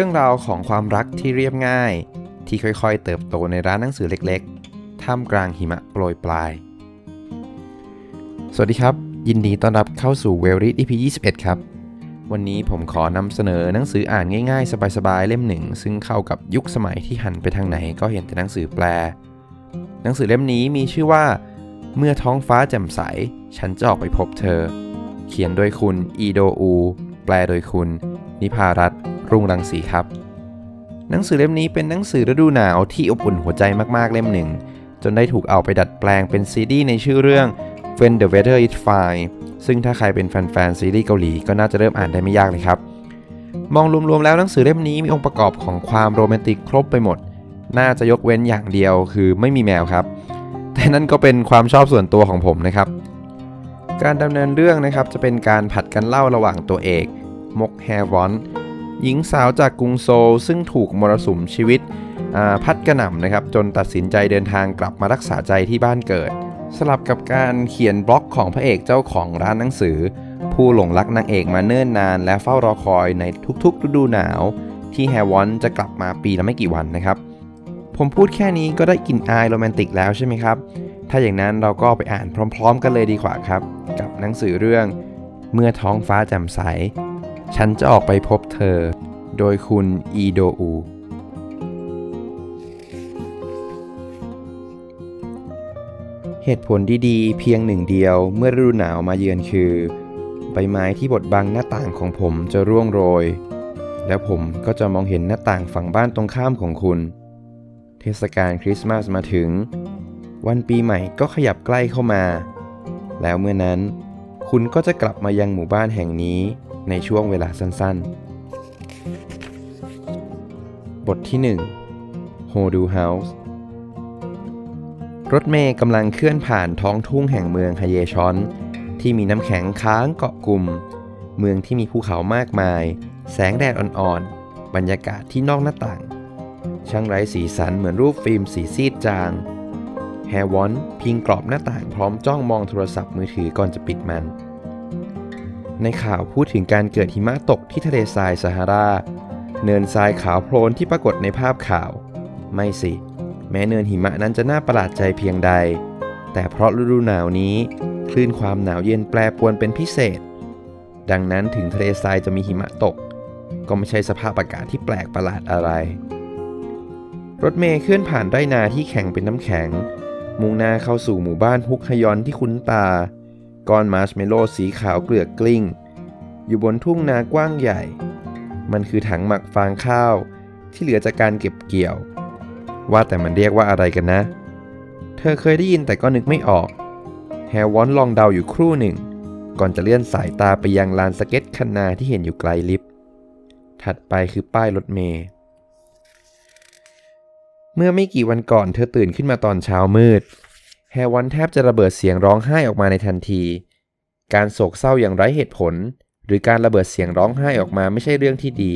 รื่องราวของความรักที่เรียบง่าย ที่ค่อยๆ เติบโตในร้านหนังสือเล็กๆ ท่ามกลางหิมะโปรยปลาย สวัสดีครับ ยินดีต้อนรับเข้าสู่เวล r ิ EP 21 ครับ วันนี้ผมขอนำเสนอหนังสืออ่านง่ายๆ สบายๆ เล่มหนึ่ง ซึ่งเข้ากับยุคสมัยที่หันไปทางไหนก็เห็นแต่หนังสือแปล หนังสือเล่มนี้มีชื่อว่า เมื่อท้องฟ้าแจ่มใส ฉันจะออกไปพบเธอ เขียนโดยคุณอีโดอู แปลโดยคุณ นิพารัตน์ รุ่งรังสีครับ หนังสือเล่มนี้เป็นหนังสือฤดูหนาวที่อบอุ่นหัวใจมากๆเล่มหนึ่ง จนได้ถูกเอาไปดัดแปลงเป็นซีดีในชื่อเรื่อง When the Weather is Fine ซึ่งถ้าใครเป็นแฟนๆซีรีส์เกาหลีก็น่าจะเริ่มอ่านได้ไม่ยากเลยครับ มองรวมๆแล้วหนังสือเล่มนี้มีองค์ประกอบของความโรแมนติกครบไปหมด น่าจะยกเว้นอย่างเดียวคือไม่มีแมวครับ แต่นั่นก็เป็นความชอบส่วนตัวของผมนะครับการดำเนินเรื่องนะครับจะเป็นการผัดกันเล่าระหว่างตัวเอกมกแฮวอน หญิงสาวจากกรุงโซลซึ่งถูกมรสุมชีวิตพัดกระหน่ำนะครับจนตัดสินใจเดินทางกลับมารักษาใจที่บ้านเกิด สลับกับการเขียนบล็อกของพระเอกเจ้าของร้านหนังสือ ผู้หลงรักนางเอกมาเนิ่นนาน และเฝ้ารอคอยในทุกๆฤดูหนาว ที่แฮวอนจะกลับมาปีละไม่กี่วันนะครับ ผมพูดแค่นี้ก็ได้กลิ่นอายโรแมนติกแล้วใช่ไหมครับ ถ้าอย่างนั้นเราก็ไปอ่านพร้อม ๆ กันเลยดีกว่าครับ กับหนังสือเรื่อง เมื่อท้องฟ้าแจ่มใส ฉันจะออกไปพบเธอ โดยคุณอีโดอู เหตุผลดีๆ เพียงหนึ่งเดียวเมื่อฤดูหนาวมาเยือนคือ ใบไม้ที่บดบังหน้าต่างของผมจะร่วงโรย แล้วผมก็จะมองเห็นหน้าต่างฝั่งบ้านตรงข้ามของคุณ เทศกาลคริสต์มาสมาถึง วันปีใหม่ก็ขยับใกล้เข้ามา แล้วเมื่อนั้นคุณก็จะกลับมายังหมู่บ้านแห่งนี้ ในช่วงเวลาสั้นๆ บทที่ 1 h o d u House รถเมย์กำลังเคลื่อนผ่านท้องทุ่งแห่งเมืองฮเยชอน ที่มีน้ำแข็งค้างเกาะกลุ่ม เมืองที่มีภูเขามากมาย แสงแดดอ่อนๆ บรรยากาศที่นอกหน้าต่าง ช่างไร้สีสันเหมือนรูปฟิล์มสีซีดจางแฮวอนพิงกรอบหน้าต่างพร้อมจ้องมองโทรศัพท์มือถือก่อนจะปิดมัน ในข่าวพูดถึงการเกิดหิมะตกที่ทะเลทรายซาฮารา เนินทรายขาวโพลนที่ปรากฏในภาพข่าว ไม่สิ แม้เนินหิมะนั้นจะน่าประหลาดใจเพียงใด แต่เพราะฤดูหนาวนี้ คลื่นความหนาวเย็นแปรปรวนเป็นพิเศษ ดังนั้นถึงทะเลทรายจะมีหิมะตก ก็ไม่ใช่สภาพอากาศที่แปลกประหลาดอะไร รถเมย์เคลื่อนผ่านไร่นาที่แข็งเป็นน้ำแข็ง มุ่งหน้าเข้าสู่หมู่บ้านฮุกฮยอนที่คุ้นตา ก้อนมาร์ชเมลโล่สีขาวเกลือกกลิ้ง อยู่บนทุ่งนากว้างใหญ่ มันคือถังหมักฟางข้าวที่เหลือจากการเก็บเกี่ยว ว่าแต่มันเรียกว่าอะไรกันนะ เธอเคยได้ยินแต่ก็นึกไม่ออก แฮวอนลองเดาอยู่ครู่หนึ่ง ก่อนจะเลื่อนสายตาไปยังลานสเก็ตคันนาที่เห็นอยู่ไกลลิฟต์ถัดไปคือป้ายรถเมล์เมื่อไม่กี่วันก่อนเธอตื่นขึ้นมาตอนเช้ามืด ฮวอนแทบจะระเบิดเสียงร้องไห้ออกมาในทันที การโศกเศร้าอย่างไร้เหตุผล หรือการระเบิดเสียงร้องไห้ออกมาไม่ใช่เรื่องที่ดี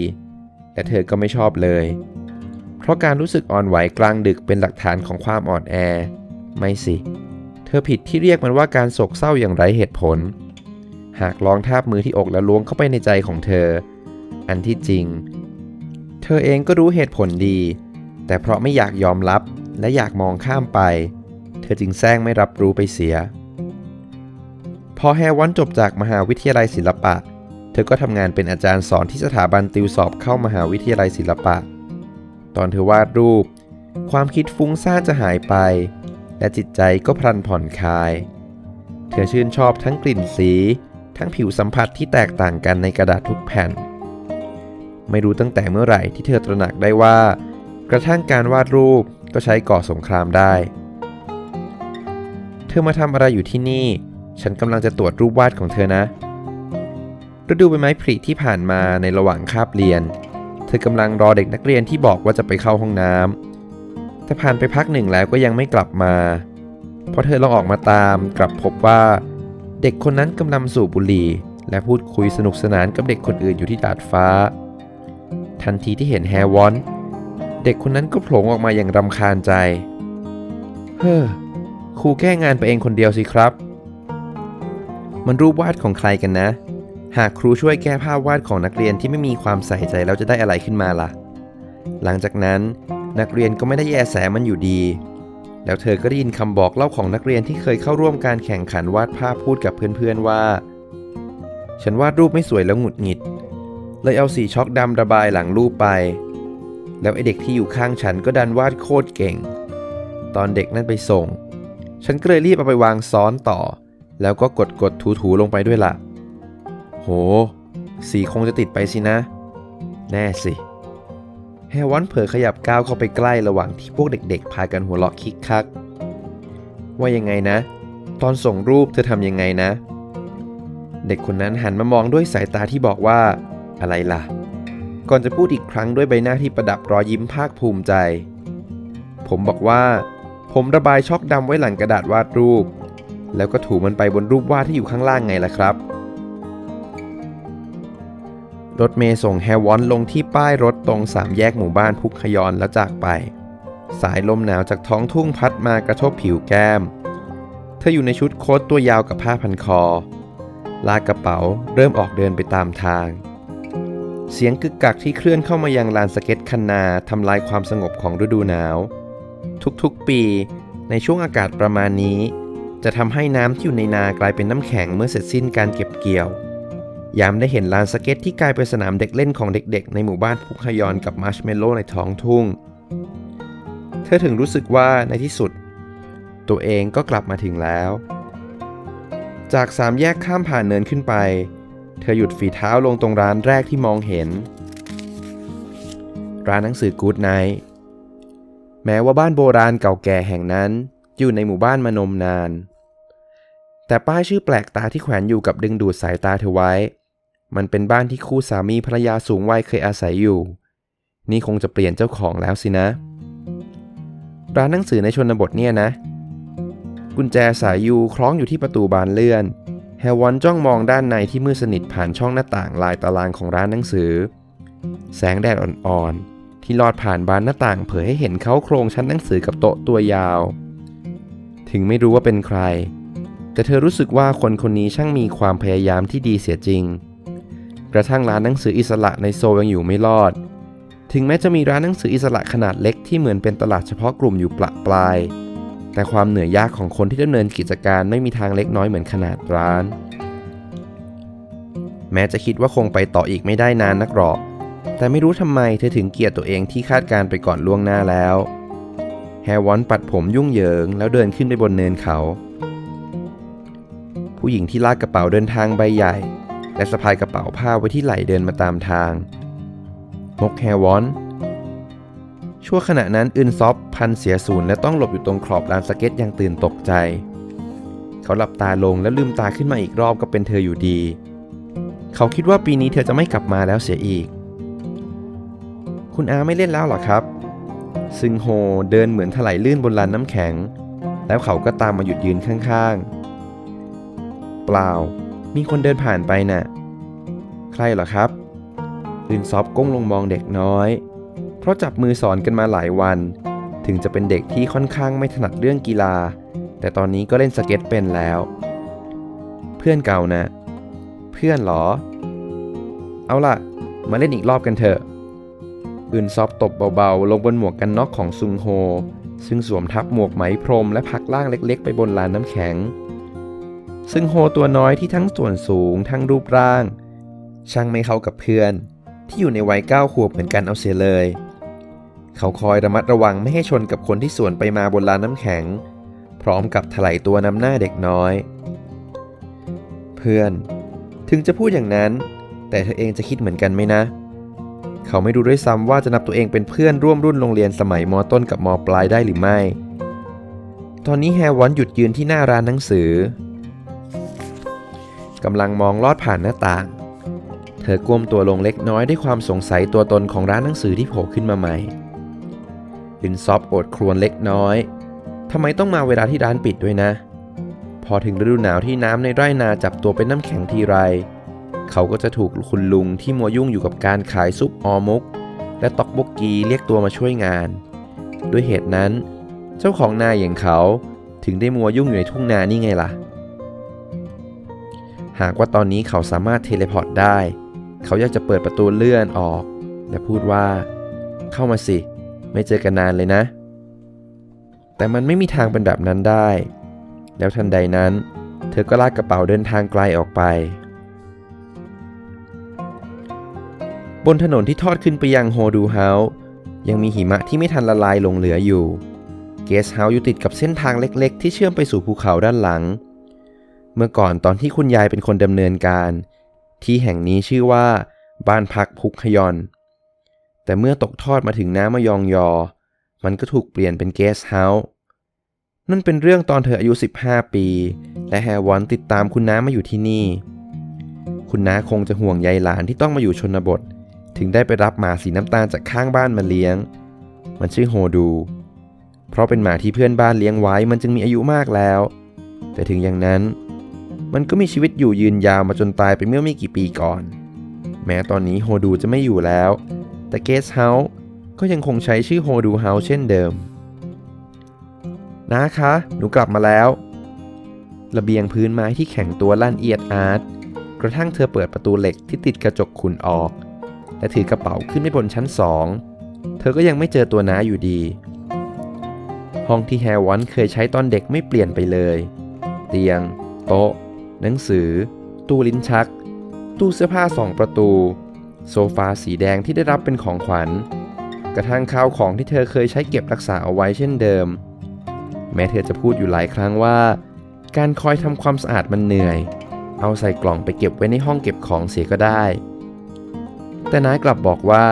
แต่เธอก็ไม่ชอบเลย เพราะการรู้สึกอ่อนไหวกลางดึกเป็นหลักฐานของความอ่อนแอ ไม่สิ เธอผิดที่เรียกมันว่าการโศกเศร้าอย่างไร้เหตุผล หากลองทาบมือที่อกแล้วล้วงเข้าไปในใจของเธอ อันที่จริง เธอเองก็รู้เหตุผลดี แต่เพราะไม่อยากยอมรับและอยากมองข้ามไปเอจึงแซงไม่รับรู้ไปเสีย พอแฮวันจบจากมหาวิทยาลัยศิลปะ เธอก็ทำงานเป็นอาจารย์สอนที่สถาบันติวสอบเข้ามหาวิทยาลัยศิลปะ ตอนเธอวาดรูป ความคิดฟุ้งซ่านจะหายไป และจิตใจก็พลันผ่อนคลาย เธอชื่นชอบทั้งกลิ่นสี ทั้งผิวสัมผัสที่แตกต่างกันในกระดาษทุกแผ่น ไม่รู้ตั้งแต่เมื่อไหร่ที่เธอตระหนักได้ว่า กระทั่งการวาดรูปก็ใช้ก่อสงครามได้ เธอมาทำอะไรอยู่ที่นี่ ฉันกำลังจะตรวจรูปวาดของเธอนะฤดูใบไม้ผลิที่ผ่านมาในระหว่างคาบเรียน เธอกำลังรอเด็กนักเรียนที่บอกว่าจะไปเข้าห้องน้ำแต่ผ่านไปพักหนึ่งแล้วก็ยังไม่กลับมาพอเธอลองออกมาตามกลับพบว่า เด็กคนนั้นกำลังสูบบุหรี่ และพูดคุยสนุกสนานกับเด็กคนอื่นอยู่ที่ดาดฟ้า ทันทีที่เห็นแฮวอน เด็กคนนั้นก็โผล่ออกมาอย่างรำคาญใจ เฮ้อ ครูแก้งานไปเองคนเดียวสิครับ มันรูปวาดของใครกันนะ หากครูช่วยแก้ภาพวาดของนักเรียนที่ไม่มีความใส่ใจแล้วจะได้อะไรขึ้นมาล่ะ หลังจากนั้นนักเรียนก็ไม่ได้แยแสมันอยู่ดี แล้วเธอก็ได้ยินคำบอกเล่าของนักเรียนที่เคยเข้าร่วมการแข่งขันวาดภาพพูดกับเพื่อนๆว่า ฉันวาดรูปไม่สวยแล้วหงุดหงิด เลยเอาสีช็อกดำระบายหลังรูปไป แล้วไอเด็กที่อยู่ข้างฉันก็ดันวาดโคตรเก่ง ตอนเด็กนั่นไปส่ง ฉันก็เลยรีบเอาไปวางซ้อนต่อ แล้วก็กดกดถูถูๆลงไปด้วยล่ะ โห สีคงจะติดไปสินะ แน่สิ แฮวอนเผลอขยับก้าวเข้าไปใกล้ระหว่างที่พวกเด็กๆ พากันหัวเราะคิกคัก ว่ายังไงนะ ตอนส่งรูปเธอทำยังไงนะ เด็กคนนั้นหันมามองด้วยสายตาที่บอกว่า อะไรล่ะ ก่อนจะพูดอีกครั้งด้วยใบหน้าที่ประดับรอยยิ้มภาคภูมิใจ ผมบอกว่า ผมระบายช็อกดำไว้หลังกระดาษวาดรูป แล้วก็ถูมันไปบนรูปวาดที่อยู่ข้างล่างไงล่ะครับ รถเมย์ส่งแฮวอนลงที่ป้ายรถตรงสามแยกหมู่บ้านพุกขยอนแล้วจากไป สายลมหนาวจากท้องทุ่งพัดมากระทบผิวแก้ม เธออยู่ในชุดโค้ทตัวยาวกับผ้าพันคอ ลากกระเป๋าเริ่มออกเดินไปตามทางเสียงกึกกักที่เคลื่อนเข้ามายังลานสเก็ตคันนาทำลายความสงบของฤดูหนาว ทุกๆปี ในช่วงอากาศประมาณนี้ จะทำให้น้ำที่อยู่ในนากลายเป็นน้ำแข็งเมื่อเสร็จสิ้นการเก็บเกี่ยวยามได้เห็นลานสเก็ตที่กลายเป็นสนามเด็กเล่นของเด็กๆ ในหมู่บ้านพุกฮยอนกับมาร์ชเมลโล่ในท้องทุ่ง เธอถึงรู้สึกว่าในที่สุด ตัวเองก็กลับมาถึงแล้ว จากสามแยกข้ามผ่านเนินขึ้นไป เธอหยุดฝีเท้าลงตรงร้านแรกที่มองเห็น ร้านหนังสือกู๊ดไนท์ แม้ว่าบ้านโบราณเก่าแก่แห่งนั้นอยู่ในหมู่บ้านมานมนาน แต่ป้ายชื่อแปลกตาที่แขวนอยู่กับดึงดูดสายตาเธอไว้ มันเป็นบ้านที่คู่สามีภรรยาสูงวัยเคยอาศัยอยู่ นี่คงจะเปลี่ยนเจ้าของแล้วสินะ ร้านหนังสือในชนบทเนี่ยนะ กุญแจสายยูคล้องอยู่ที่ประตูบานเลื่อน แฮวอนจ้องมองด้านในที่มืดสนิทผ่านช่องหน้าต่างลายตารางของร้านหนังสือ แสงแดดอ่อนๆ ที่ลอดผ่านบานหน้าต่างเผยให้เห็นเขาโครงชั้นหนังสือกับโต๊ะตัวยาว ถึงไม่รู้ว่าเป็นใคร แต่เธอรู้สึกว่าคนคนนี้ช่างมีความพยายามที่ดีเสียจริง กระทั่งร้านหนังสืออิสระในโซยังอยู่ไม่รอด ถึงแม้จะมีร้านหนังสืออิสระขนาดเล็กที่เหมือนเป็นตลาดเฉพาะกลุ่มอยู่ปละปลาย แต่ความเหนื่อยยากของคนที่ดำเนินกิจการไม่มีทางเล็กน้อยเหมือนขนาดร้าน แม้จะคิดว่าคงไปต่ออีกไม่ได้นานนักหรอก แต่ไม่รู้ทำไมเธอถึงเกลียดตัวเองที่คาดการไปก่อนล่วงหน้าแล้ว แฮวอนปัดผมยุ่งเหยิง แล้วเดินขึ้นไปบนเนินเขา ผู้หญิงที่ลากกระเป๋าเดินทางใบใหญ่ และสะพายกระเป๋าผ้าไว้ที่ไหล่เดินมาตามทาง มกแฮวอนชั่วขณะนั้นอึนซอฟพันเสียศูนย์และต้องหลบอยู่ตรงขอบลานสเก็ตอย่างตื่นตกใจ เขาหลับตาลงแล้วลืมตาขึ้นมาอีกรอบก็เป็นเธออยู่ดี เขาคิดว่าปีนี้เธอจะไม่กลับมาแล้วเสียอีก คุณอาไม่เล่นแล้วหรอครับ ซึงโฮเดินเหมือนถลายลื่นบนลานน้ำแข็ง แล้วเขาก็ตามมาหยุดยืนข้างๆ เปล่า มีคนเดินผ่านไปน่ะ ใครเหรอครับอึนซอฟก้มลงมองเด็กน้อย เพราะจับมือสอนกันมาหลายวัน ถึงจะเป็นเด็กที่ค่อนข้างไม่ถนัดเรื่องกีฬา แต่ตอนนี้ก็เล่นสเก็ตเป็นแล้ว เพื่อนเก่านะเพื่อนหรอ เอาล่ะ มาเล่นอีกรอบกันเถอะ อื่นซอฟตบเบาๆ ลงบนหมวกกันน็อกของซุงโฮ ซึ่งสวมทับหมวกไหมพรมและพักล่างเล็กๆ ไปบนลานน้ำแข็ง ซึงโฮตัวน้อยที่ทั้งส่วนสูงทั้งรูปร่าง ช่างไม่เข้ากับเพื่อน ที่อยู่ในวัยเก้าขวบเหมือนกันเอาเสียเลย เขาคอยระมัดระวังไม่ให้ชนกับคนที่สวนไปมาบนลานน้ำแข็ง พร้อมกับถลายตัวนำหน้าเด็กน้อย เพื่อน ถึงจะพูดอย่างนั้น แต่เธอเองจะคิดเหมือนกันไหมนะเเขาไม่รู้ด้วยซ้ำว่าจะนับตัวเองเป็นเพื่อนร่วมรุ่นโรงเรียนสมัยมต้นกับมปลายได้หรือไม่ ตอนนี้แฮวอนหยุดยืนที่หน้าร้านหนังสือกำลังมองลอดผ่านหน้าต่าง เธอก้มตัวลงเล็กน้อยด้วยความสงสัยตัวตนของร้านหนังสือที่โผล่ขึ้นมาใหม่ลินซอฟอดครวญเล็กน้อยทำไมต้องมาเวลาที่ร้านปิดด้วยนะ พอถึงฤดูหนาวที่น้ำในไร่นาจับตัวเป็นน้ำแข็งทีไร เขาก็จะถูกคุณลุงที่มัวยุ่งอยู่กับการขายซุปออมุก และตอกบกกีเรียกตัวมาช่วยงาน ด้วยเหตุนั้น เจ้าของนาอย่างเขาถึงได้มัวยุ่งอยู่ในทุ่งนานี่ไงล่ะ หากว่าตอนนี้เขาสามารถเทเลพอร์ตได้ เขาอยากจะเปิดประตูเลื่อนออก และพูดว่า เข้ามาสิ ไม่เจอกันนานเลยนะ แต่มันไม่มีทางเป็นแบบนั้นได้ แล้วทันใดนั้น เธอก็ลากกระเป๋าเดินทางไกลออกไป บนถนนที่ทอดขึ้นไปยังโฮดูเฮาส์ยังมีหิมะที่ไม่ทันละลายลงเหลืออยู่ เกสเฮาส์อยู่ติดกับเส้นทางเล็กๆ ที่เชื่อมไปสู่ภูเขาด้านหลัง เมื่อก่อนตอนที่คุณยายเป็นคนดำเนินการ ที่แห่งนี้ชื่อว่า บ้านพักพุกฮยอน แต่เมื่อตกทอดมาถึงน้ำมะยองยอ มันก็ถูกเปลี่ยนเป็นเกสเฮาส์นั่นเป็นเรื่องตอนเธออายุ 15 ปี และแฮวอนติดตามคุณน้ามาอยู่ที่นี่ คุณน้าคงจะห่วงใยหลานที่ต้องมาอยู่ชนบท ถึงได้ไปรับหมาสีน้ำตาลจากข้างบ้านมาเลี้ยง มันชื่อโฮดู เพราะเป็นหมาที่เพื่อนบ้านเลี้ยงไว้มันจึงมีอายุมากแล้ว แต่ถึงอย่างนั้น มันก็มีชีวิตอยู่ยืนยาวมาจนตายไปเมื่อไม่กี่ปีก่อน แม้ตอนนี้โฮดูจะไม่อยู่แล้ว แต่เกสเฮาส์ก็ยังคงใช้ชื่อโฮดูเฮาส์เช่นเดิม นะคะ หนูกลับมาแล้ว ระเบียงพื้นไม้ที่แข็งตัวลั่นเอียดอาร์ตกระทั่งเธอเปิดประตูเหล็กที่ติดกระจกขุนออก และถือกระเป๋าขึ้นไปบนชั้นสอง เธอก็ยังไม่เจอตัวน้าอยู่ดี ห้องที่แฮวอนเคยใช้ตอนเด็กไม่เปลี่ยนไปเลย เตียง โต๊ะ หนังสือ ตู้ลิ้นชัก ตู้เสื้อผ้าสองประตู โซฟาสีแดงที่ได้รับเป็นของขวัญ กระทั่งข้าวของที่เธอเคยใช้เก็บรักษาเอาไว้เช่นเดิม แม้เธอจะพูดอยู่หลายครั้งว่า การคอยทำความสะอาดมันเหนื่อย เอาใส่กล่องไปเก็บไว้ในห้องเก็บของเสียก็ได้ แต่นายกลับบอกว่า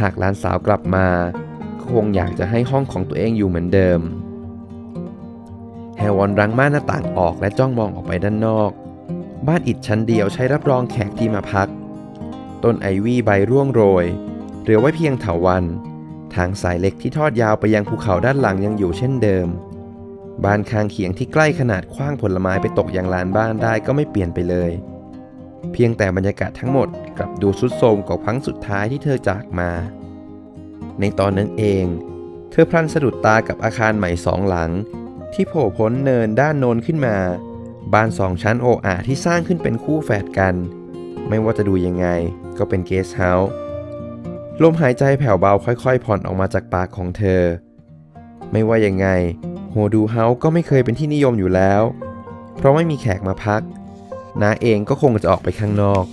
หากหลานสาวกลับมาก็คงอยากจะให้ห้องของตัวเองอยู่เหมือนเดิม แฮวอนรังม่านหน้าต่างออกและจ้องมองออกไปด้านนอก บ้านอิฐชั้นเดียวใช้รับรองแขกที่มาพัก ต้นไอวี่ใบร่วงโรย เหลือไว้เพียงเถาวัน ทางสายเล็กที่ทอดยาวไปยังภูเขาด้านหลังยังอยู่เช่นเดิม บ้านข้างเคียงที่ใกล้ขนาดคว้างผลไม้ไปตกยังลานบ้านได้ก็ไม่เปลี่ยนไปเลย เพียงแต่บรรยากาศทั้งหมดกลับดูสุดโทมกว่าครั้งสุดท้ายที่เธอจากมา ในตอนนั้นเอง เธอพลันสะดุดตากับอาคารใหม่สองหลัง ที่โผล่พ้นเนินด้านโนนขึ้นมา บ้านสองชั้นโออาที่สร้างขึ้นเป็นคู่แฝดกัน ไม่ว่าจะดูยังไงก็เป็นเกสเฮาส์ลมหายใจแผ่วเบาค่อยๆ ผ่อนออกมาจากปากของเธอ ไม่ว่ายังไงโฮดูเฮาส์ก็ไม่เคยเป็นที่นิยมอยู่แล้ว เพราะไม่มีแขกมาพัก น้าเองก็คงจะออกไปข้างนอก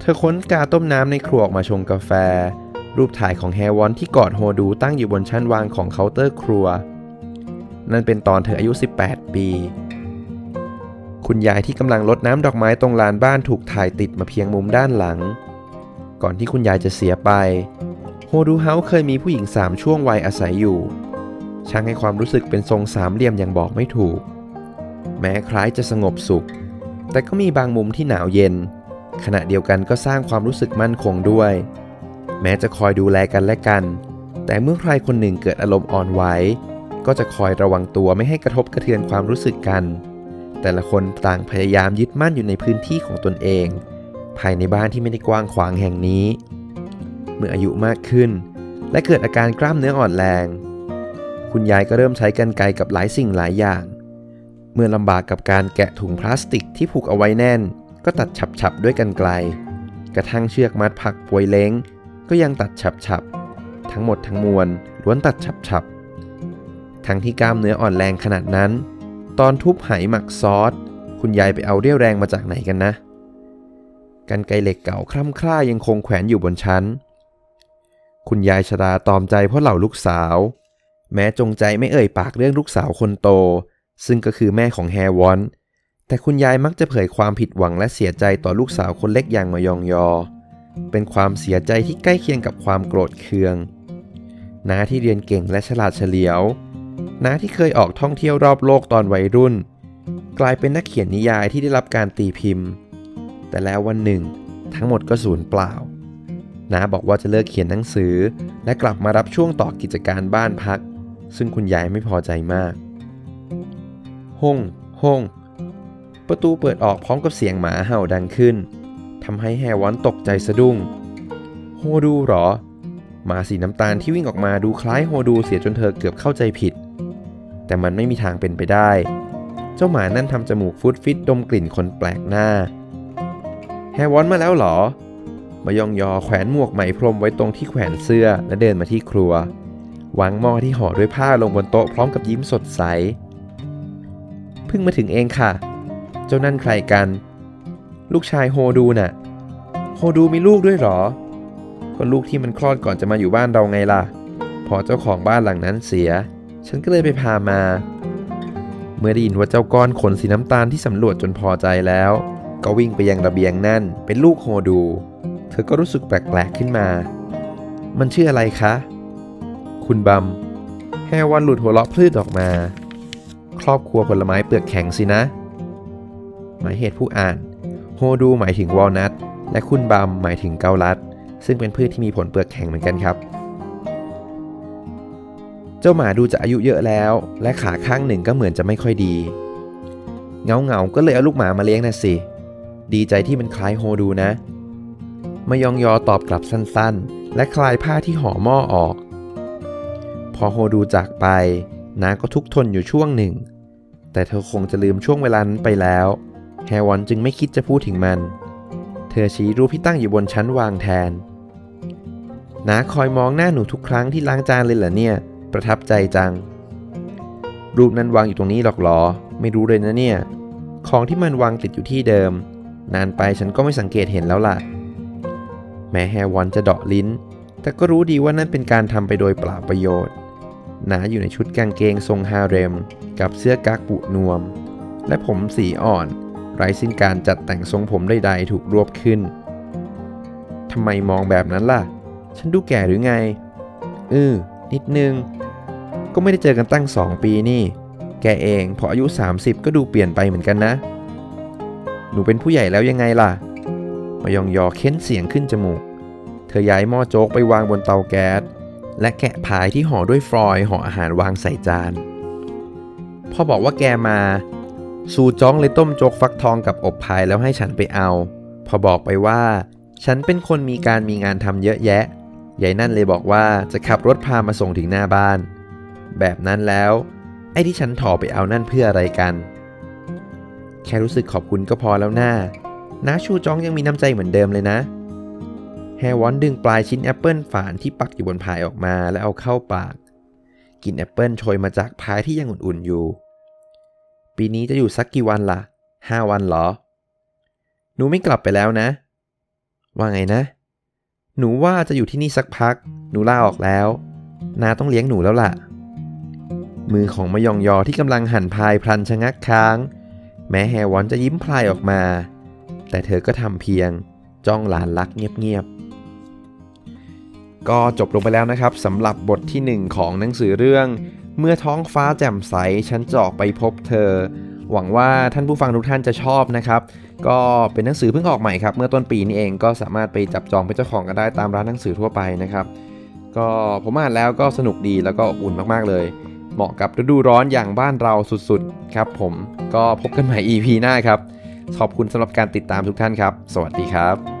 เธอค้นกาต้มน้ำในครัวออกมาชงกาแฟ รูปถ่ายของแฮวอนที่กอดโฮดูตั้งอยู่บนชั้นวางของเคาน์เตอร์ครัว นั่นเป็นตอนเธออายุ 18 ปี คุณยายที่กำลังรดน้ำดอกไม้ตรงลานบ้านถูกถ่ายติดมาเพียงมุมด้านหลัง ก่อนที่คุณยายจะเสียไปโฮดูเฮาเคยมีผู้หญิงสามช่วงวัยอาศัยอยู่ ช่างให้ความรู้สึกเป็นทรงสามเหลี่ยมอย่างบอกไม่ถูก แม้คล้ายจะสงบสุข แต่ก็มีบางมุมที่หนาวเย็น ขณะเดียวกันก็สร้างความรู้สึกมั่นคงด้วย แม้จะคอยดูแลกันและกัน แต่เมื่อใครคนหนึ่งเกิดอารมณ์อ่อนไหวก็จะคอยระวังตัวไม่ให้กระทบกระเทือนความรู้สึกกัน แต่ละคนต่างพยายามยึดมั่นอยู่ในพื้นที่ของตนเอง ภายในบ้านที่ไม่ได้กว้างขวางแห่งนี้ เมื่ออายุมากขึ้น และเกิดอาการกล้ามเนื้ออ่อนแรง คุณยายก็เริ่มใช้กรรไกรกับหลายสิ่งหลายอย่าง เมื่อลำบากกับการแกะถุงพลาสติกที่ผูกเอาไว้แน่น ก็ตัดฉับๆด้วยกรรไกรกระทั่งเชือกมัดผักปวยเล้ง ก็ยังตัดฉับๆ ทั้งหมดทั้งมวลล้วนตัดฉับๆ ทั้งที่กล้ามเนื้ออ่อนแรงขนาดนั้น ตอนทุบไหหมักซอส คุณยายไปเอาเรี่ยวแรงมาจากไหนกันนะ กันไกเหล็กเก่าคร่ำคร่ายังคงแขวนอยู่บนชั้น คุณยายชราตอมใจเพราะเหล่าลูกสาว แม้จงใจไม่เอ่ยปากเรื่องลูกสาวคนโต ซึ่งก็คือแม่ของแฮวอน แต่คุณยายมักจะเผยความผิดหวังและเสียใจต่อลูกสาวคนเล็กอย่างมายองยอ เป็นความเสียใจที่ใกล้เคียงกับความโกรธเคือง น้าที่เรียนเก่งและฉลาดเฉลียว น้าที่เคยออกท่องเที่ยวรอบโลกตอนวัยรุ่น กลายเป็นนักเขียนนิยายที่ได้รับการตีพิมพ์ แต่แล้ววันหนึ่ง ทั้งหมดก็สูญเปล่า น้าบอกว่าจะเลิกเขียนหนังสือ และกลับมารับช่วงต่อกิจการบ้านพัก ซึ่งคุณยายไม่พอใจมาก ห้องห้องประตูเปิดออกพร้อมกับเสียงหมาเห่าดังขึ้นทำให้แฮวอนตกใจสะดุ้ง โฮดูหรอ หมาสีน้ำตาลที่วิ่งออกมาดูคล้ายโฮดูเสียจนเธอเกือบเข้าใจผิด แต่มันไม่มีทางเป็นไปได้ เจ้าหมานั่นทำจมูกฟุดฟิตดมกลิ่นคนแปลกหน้า แฮวอนมาแล้วหรอ มายองยอแขวนหมวกไหมพรมไว้ตรงที่แขวนเสื้อและเดินมาที่ครัววางหม้อที่ห่อด้วยผ้าลงบนโต๊ะพร้อมกับยิ้มสดใส เพิ่งมาถึงเองค่ะ เจ้านั่นใครกัน ลูกชายโฮดูน่ะ โฮดูมีลูกด้วยหรอ ก็ลูกที่มันคลอดก่อนจะมาอยู่บ้านเราไงล่ะ พอเจ้าของบ้านหลังนั้นเสีย ฉันก็เลยไปพามา เมื่อได้ยินว่าเจ้าก้อนขนสีน้ำตาลที่สำรวจจนพอใจแล้ว ก็วิ่งไปยังระเบียงนั่น เป็นลูกโฮดู เธอก็รู้สึกแปลกๆขึ้นมา มันชื่ออะไรคะ คุณบัมแฮวันหลุดหัวเราะพลืดออกมา ครอบครัวผลไม้เปลือกแข็งสินะ หมายเหตุผู้อ่าน โฮดูหมายถึงวอลนัทและคุณบัมหมายถึงเกาลัด ซึ่งเป็นพืชที่มีผลเปลือกแข็งเหมือนกันครับ เจ้าหมาดูจะอายุเยอะแล้ว และขาข้างหนึ่งก็เหมือนจะไม่ค่อยดี เงาเงาก็เลยเอาลูกหมามาเลี้ยงนะสิ ดีใจที่มันคล้ายโฮดูนะมายองยอตอบกลับสั้นๆ และคลายผ้าที่ห่อหม้อออก พอโฮดูจากไป น้าก็ทุกทนอยู่ช่วงหนึ่ง แต่เธอคงจะลืมช่วงเวลานั้นไปแล้ว แฮวอนจึงไม่คิดจะพูดถึงมัน เธอชี้รูปที่ตั้งอยู่บนชั้นวางแทนน้าคอยมองหน้าหนูทุกครั้งที่ล้างจานเลยเหรอเนี่ย ประทับใจจัง รูปนั้นวางอยู่ตรงนี้หรอกหรอ ไม่รู้เลยนะเนี่ย ของที่มันวางติดอยู่ที่เดิม นานไปฉันก็ไม่สังเกตเห็นแล้วล่ะ แม้แฮวอนจะเดาะลิ้น แต่ก็รู้ดีว่านั่นเป็นการทำไปโดยเปล่าประโยชน์ หนาอยู่ในชุดกางเกงทรงฮาเร็ม กับเสื้อกั๊กปุนวม และผมสีอ่อน ไร้สิ้นการจัดแต่งทรงผมใดๆถูกรวบขึ้นทำไมมองแบบนั้นล่ะ ฉันดูแก่หรือไงอือนิดนึง ก็ไม่ได้เจอกันตั้งสองปีนี่ แกเองพออายุ 30 ก็ดูเปลี่ยนไปเหมือนกันนะ หนูเป็นผู้ใหญ่แล้วยังไงล่ะ มายองยอเค้นเสียงขึ้นจมูก เธอย้ายหม้อโจ๊กไปวางบนเตาแก๊ส และแกะพายที่ห่อด้วยฟรอยล์ห่ออาหารวางใส่จานพ่อบอกว่าแกมาซูจ้องเลยต้มโจ๊กฟักทองกับอบพายแล้วให้ฉันไปเอา พอบอกไปว่า ฉันเป็นคนมีการมีงานทำเยอะแยะยายนั่นเลยบอกว่าจะขับรถพามาส่งถึงหน้าบ้าน แบบนั้นแล้ว ไอ้ที่ฉันถอไปเอานั่นเพื่ออะไรกัน แค่รู้สึกขอบคุณก็พอแล้วหน้าน้าชูจ้องยังมีน้ำใจเหมือนเดิมเลยนะ แฮวอนดึงปลายชิ้นแอปเปิลฝานที่ปักอยู่บนพายออกมาแล้วเอาเข้าปาก กินแอปเปิลโชยมาจากพายที่ยังอุ่นๆอยู่ ปีนี้จะอยู่สักกี่วันล่ะห้าวันเหรอ หนูไม่กลับไปแล้วนะ ว่าไงนะ หนูว่าจะอยู่ที่นี่สักพัก หนูลาออกแล้ว นาต้องเลี้ยงหนูแล้วล่ะ มือของมยองยอที่กำลังหั่นพายพลันชะงักค้าง แม้แฮวอนจะยิ้มพลายออกมา แต่เธอก็ทำเพียง จ้องหลานรักเงียบๆ ก็จบลงไปแล้วนะครับสำหรับบทที่ 1 ของหนังสือเรื่อง เมื่อท้องฟ้าแจ่มใสฉันจะออกไปพบเธอ หวังว่าท่านผู้ฟังทุกท่านจะชอบนะครับ ก็เป็นหนังสือเพิ่งออกใหม่ครับ เมื่อต้นปีนี้เองก็สามารถไปจับจองเป็นเจ้าของกันได้ตามร้านหนังสือทั่วไปนะครับ ก็ผมอ่านแล้วก็สนุกดีแล้วก็อบอุ่นมากๆเลย เหมาะกับฤดูร้อนอย่างบ้านเราสุดๆครับผมก็พบกันใหม่ EP หน้าครับขอบคุณสำหรับการติดตามทุกท่านครับ สวัสดีครับ